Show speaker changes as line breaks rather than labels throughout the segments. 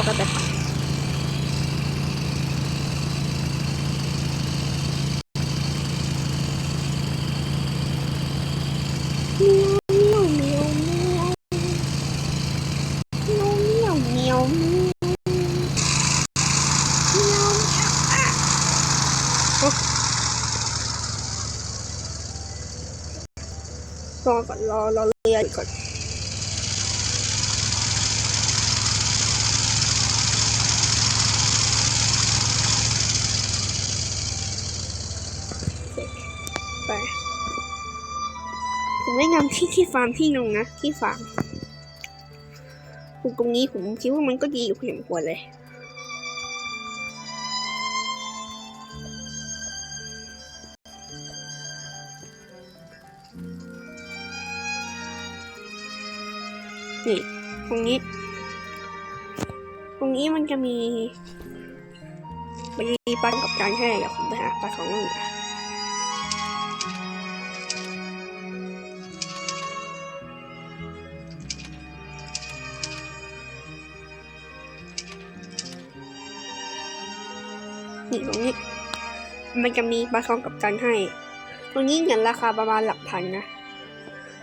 วอะโอ๊ะรอก่อนรอรอเรียนก่อน ผมไม่นำที่ที่ฟาร์มที่นงนะที่ฟาร์มตรงนี้ผมคิดว่ามันก็ดีอยู่พอสมควรเลยนี่ตรงนี้ ตรงนี้มันจะมีมีปลากับการแค่เดี๋ยวผมไปหาปลาของอื่นนี่ ตรงนี้ มันจะมีปลาทองกับการให้ ตรงนี้เงินราคาประมาณหลักพันนะ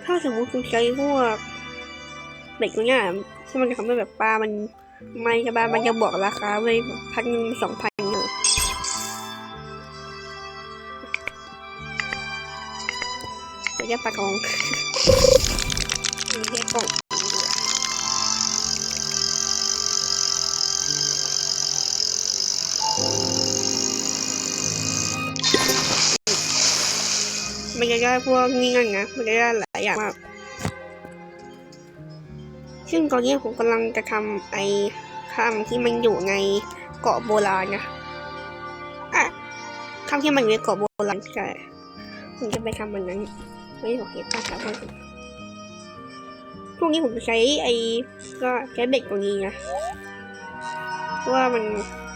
ถ้าสมมติคุณใช้พวกเด็กตรงเนี้ยที่มันจะทำให้แบบปลามันไม่จะบามันจะบอกราคาไว้พันหนึ่งสองพันอยู่แต่แค่ปลาทองแค่กล่อง ได้พวกนี้นั่นนะมันจะได้หลายอย่างมาก ซึ่งตอนนี้ผมกำลังจะทำไอ้คำที่มันอยู่ในเกาะโบราณนะอะคำที่มันอยู่ในเกาะโบราณใช่ผมจะไปทำมันนั้นไม่บอกเหตุการณ์ครับพวกนี้ผมจะใช้ไอ้ก็ใช้เบ็ดตรงนี้นะเพราะว่ามัน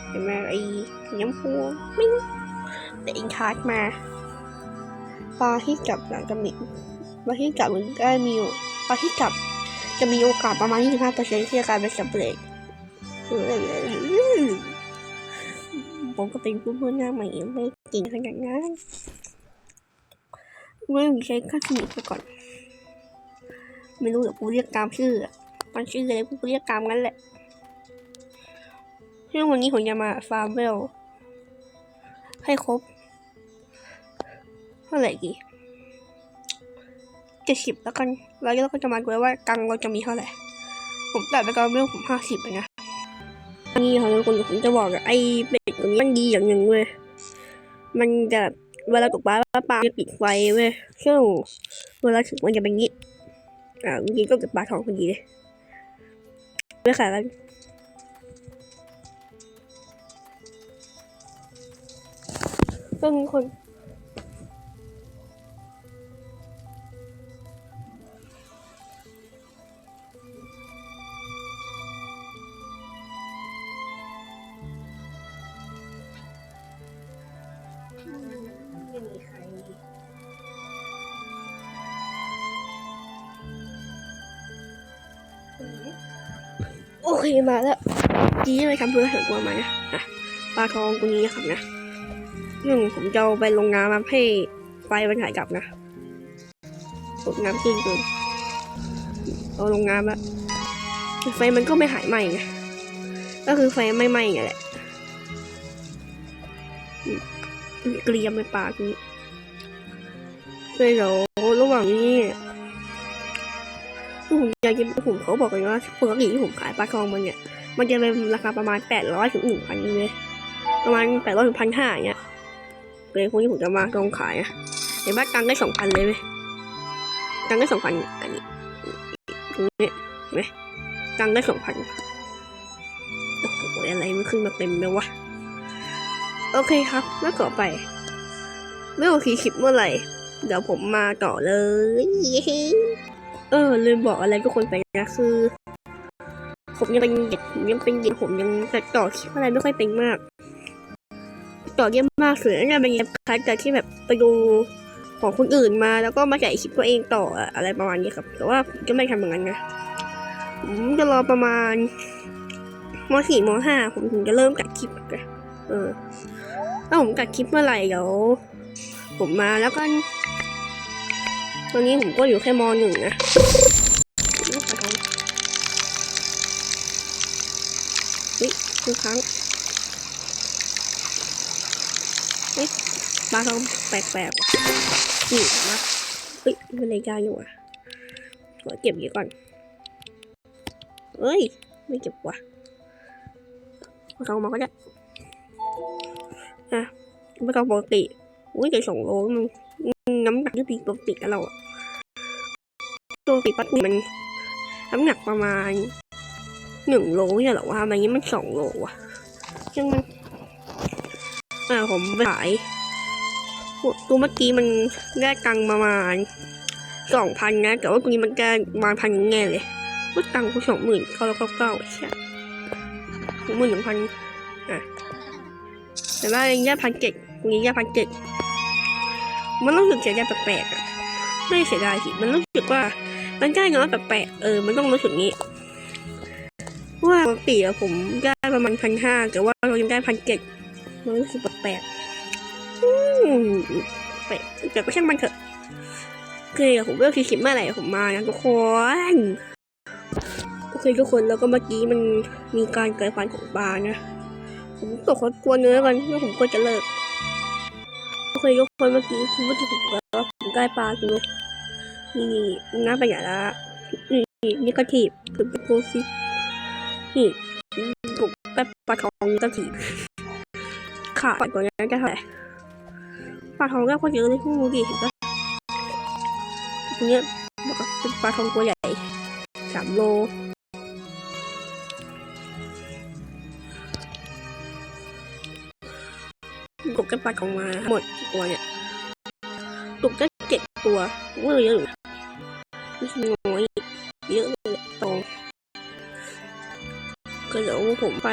เห็นไหมไอ้น้ำพูไม่รู้แต่อินทาร์มา ปลาที่จับหลังจะมีปลาที่จับมันได้มีปลาที่จับจะมีโอกาสประมาณ 25%ที่จะกลายเป็นสำเร็จผมก็เป็นผู้พูดหน้าใหม่ไม่เก่งขนาดนั้นเมื่อใช้ข้าสนิทไปก่อน ไม่รู้เดี๋ยวกูเรียกตามชื่อมันชื่ออะไรกูเรียกตามงั้นแหละซึ่งวันนี้ผมจะมาฟาร์มเวลให้ครบ ท่าไหร่กี่เจ็ดสิบแล้วกัน แล้วเราก็จะมาดูว่าตังเราจะมีเท่าไหร่ ผมตัดไปก่อนเรื่องผมห้าสิบเลยนะอันนี้ค่ะทุกคนผมจะบอกไอ้เป็ดตัวนี้มันดีอย่างหนึ่งเว้ย มันจะเวลาตกปลาปลาจะปิดไฟเว้ยซึ่งเวลาถึงมันจะเป็นงี้ อ่าเมื่อกี้ก็เก็บปลาทองพอดีเลยไม่ขายแล้วซึ่งคน โอเคมาแล้วจีไปทำธุระส่วนตัวมานะอะปลาทองตัวนี้นะครับนะซึ่งผมจะไปลงน้ำมาให้ไฟมันหายกลับนะตกน้ำจริงจนเอาลงน้ำแล้วไฟมันก็ไม่หายไหม้ไงก็คือไฟไม่ไหม้ไงแหละเกลียมในปากนี้เลยเดี๋ยวระหว่างนี้ คือผมอยากกินผมเขาบอกเลยว่าปกติที่ผมขายปลาทองมันเนี่ย มันจะเป็นราคาประมาณแปดร้อยถึงหนึ่งพันเลยประมาณแปดร้อยถึงพันห้าเนี่ยเลยพวกนี้ผมจะมาลองขายอะเห็นว่าตังได้สองพันเลยไหมตังได้สองพันอันนี้ตรงนี้เห็นไหมตังได้สองพันโอ้โหอะไรมันขึ้นมาเต็มเลยวะโอเคครับแล้วต่อไป ไม่โอเคคลิปเมื่อไหร่ เดี๋ยวผมมาต่อเลย เออลืมบอกอะไรทุกคนไปนะคือ ผมยังเป็นเด็กผมยังเป็นเด็กผมยังต่อคลิปอะไรไม่ค่อยเป็นมาก ต่อเยี่ยมมากเลยเนี่ยเป็นคล้ายๆกับที่แบบไปดูของคนอื่นมาแล้วก็มาแกะคลิปตัวเองต่ออะไรประมาณนี้ครับ แต่ว่าผมจะไม่ทำอย่างนั้นนะผมจะรอประมาณมสี่มห้าผมถึงจะเริ่มกัดคลิปกันเออถ้าผมกัดคลิปเมื่อไหร่เดี๋ยวผมมาแล้วกัน ตอนนี้ผมก็อยู่แค่มหนึ่งนะเฮ้ยทุกครั้งเฮ้ยปลาทองแปลกๆนี่มาเฮ้ยเป็นรายการอยู่อะขอเก็บเยอะก่อนเฮ้ย ไม่เก็บว่ะปลาทองมาก็ได้ไม่ต้องปกติอุ้ยไก่สองโลมันน้ำหนักที่ปีปกติกับเราอะ ตัวปีปัตมันน้ำหนักประมาณหนึ่งโลเนี่ยหรอวะทำไมนี้มันสองโลวะซึ่งมันอ่าผมไปขายตัวเมื่อกี้มันได้ตังประมาณสองพันนะ แต่ว่าตัวนี้มันได้ประมาณพันแน่เลยก็ตังค์กูสองหมื่นเก้าร้อยเก้าเก้าใช่สองหมื่นหนึ่งพันอะแต่ว่าแย่พันเจ็ดตรงนี้แย่พันเจ็ดมันรู้สึกเสียดายแปลกๆอะไม่เสียดายสิมันรู้สึกว่า มันได้น้อยแปลกๆเออ มันต้องรู้สึกนี้ ว่าปกติอะผมได้ประมาณพันห้าแต่ว่าเรายังได้พันเจ็ดมันรู้สึกแปลกแปลกแต่ก็ช่างมันเถอะโอเคผมเลือกคลิปเมื่อไหร่ผมมานะทุกคนโอเคทุกคนแล้วก็เมื่อกี้มันมีการเกิดพันธุ์ของปลานะผมตกเขากลัวเนื้อกันแล้วผมก็จะเลิกโอเคทุกคนเมื่อกี้เมื่อกี้ผมก็ผมได้ปลากินเลย นี่นี่นี่น่าประหยัดละนี่นี่กระถีบถึงเป็นโพสินี่ผมได้ปลาทองกระถีบขาดกว่านี้จะเท่าไหร่ปลาทองก็พอเยอะเลยพวกมูดิเห็นปะตรงเนี้ยบอกเป็นปลาทองตัวใหญ่สามโลตกกันปลาของมาหมดตัวเนี่ยตกกันเจ็ดตัวเมื่อเยอะอยู่ นะไม่ช่น้อยเยอะเลยตองก็เดี๋ยวผมไป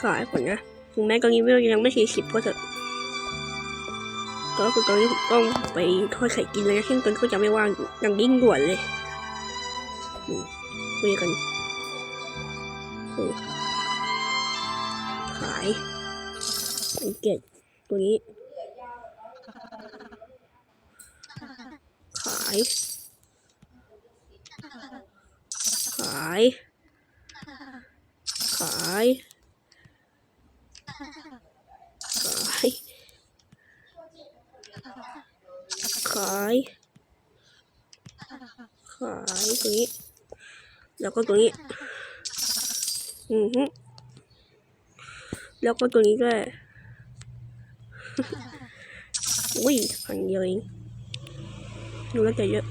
ขายก่อนนะ ถึงแม้ตอนนี้วิวยังไม่สี่สิบก็เถอะก็คือตอนนี้ผมต้องไปทอดไข่กินเลยนะเช่นกันก็จะไม่ว่างอยู่ยังยิ่งด่วนเลยคุยกันขายเกตตัวนี้ ขาย ขายขาย ขาย ขาย ขายตัวนี้ แล้วก็ตัวนี้ อือฮึแล้วก็ตัวนี้ด้วยอุ้ยพันเดียวเองดูแล้วจะเยอะ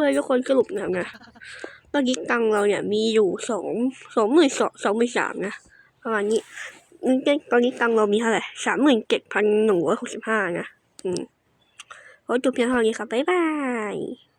โอเคทุกคนสรุปนะนะตอนนี้ตังเราเนี่ยมีอยู่สองสองหมื่นสองสองหมื่นสามนะประมาณนี้นี่ตอนนี้ตังเรามีเท่าไหร่สามหมื่นเจ็ดพันหนึ่งร้อยหกสิบห้านะ อืมขอจบเพียงเท่านี้ครับบ๊ายบาย